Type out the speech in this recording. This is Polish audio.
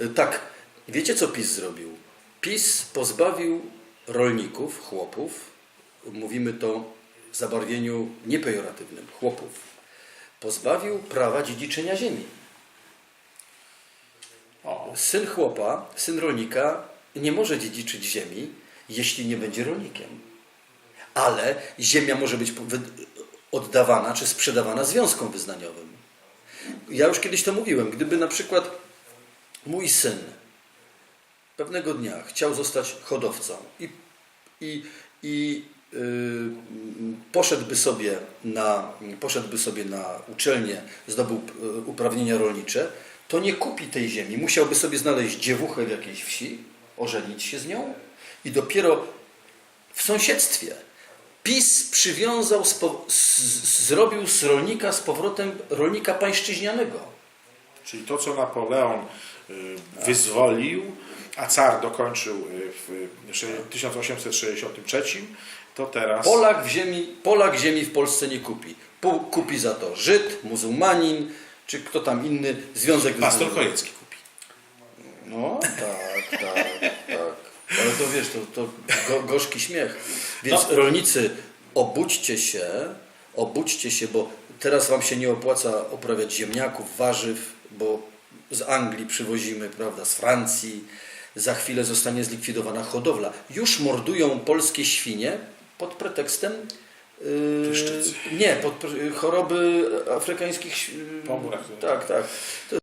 Y, Tak, wiecie co PiS zrobił? PiS pozbawił rolników, chłopów, mówimy to w zabarwieniu niepejoratywnym, chłopów, pozbawił prawa dziedziczenia ziemi. O, Syn chłopa, syn rolnika nie może dziedziczyć ziemi, jeśli nie będzie rolnikiem. Ale ziemia może być oddawana czy sprzedawana związkom wyznaniowym. Ja już kiedyś to mówiłem. Gdyby na przykład mój syn pewnego dnia chciał zostać hodowcą i, i, i yy, poszedłby, sobie na, poszedłby sobie na uczelnię, zdobył yy, uprawnienia rolnicze, to nie kupi tej ziemi. Musiałby sobie znaleźć dziewuchę w jakiejś wsi, ożenić się z nią i dopiero w sąsiedztwie PiS przywiązał, z, zrobił z rolnika z powrotem rolnika pańszczyźnianego. Czyli to, co Napoleon y, wyzwolił, a car dokończył y, w sze- 1863, to teraz Polak, w ziemi, Polak ziemi w Polsce nie kupi. Kupi za to Żyd, muzułmanin, czy kto tam inny, związek pastor. Chojecki kupi. No, tak, tak, tak. Ale to wiesz, to, to go, gorzki śmiech. Więc No. rolnicy, obudźcie się, obudźcie się, bo teraz wam się nie opłaca uprawiać ziemniaków, warzyw, bo z Anglii przywozimy, prawda, z Francji. Za chwilę zostanie zlikwidowana hodowla. Już mordują polskie świnie pod pretekstem yy, nie, pod choroby afrykańskich. Pomór. Tak, tak. To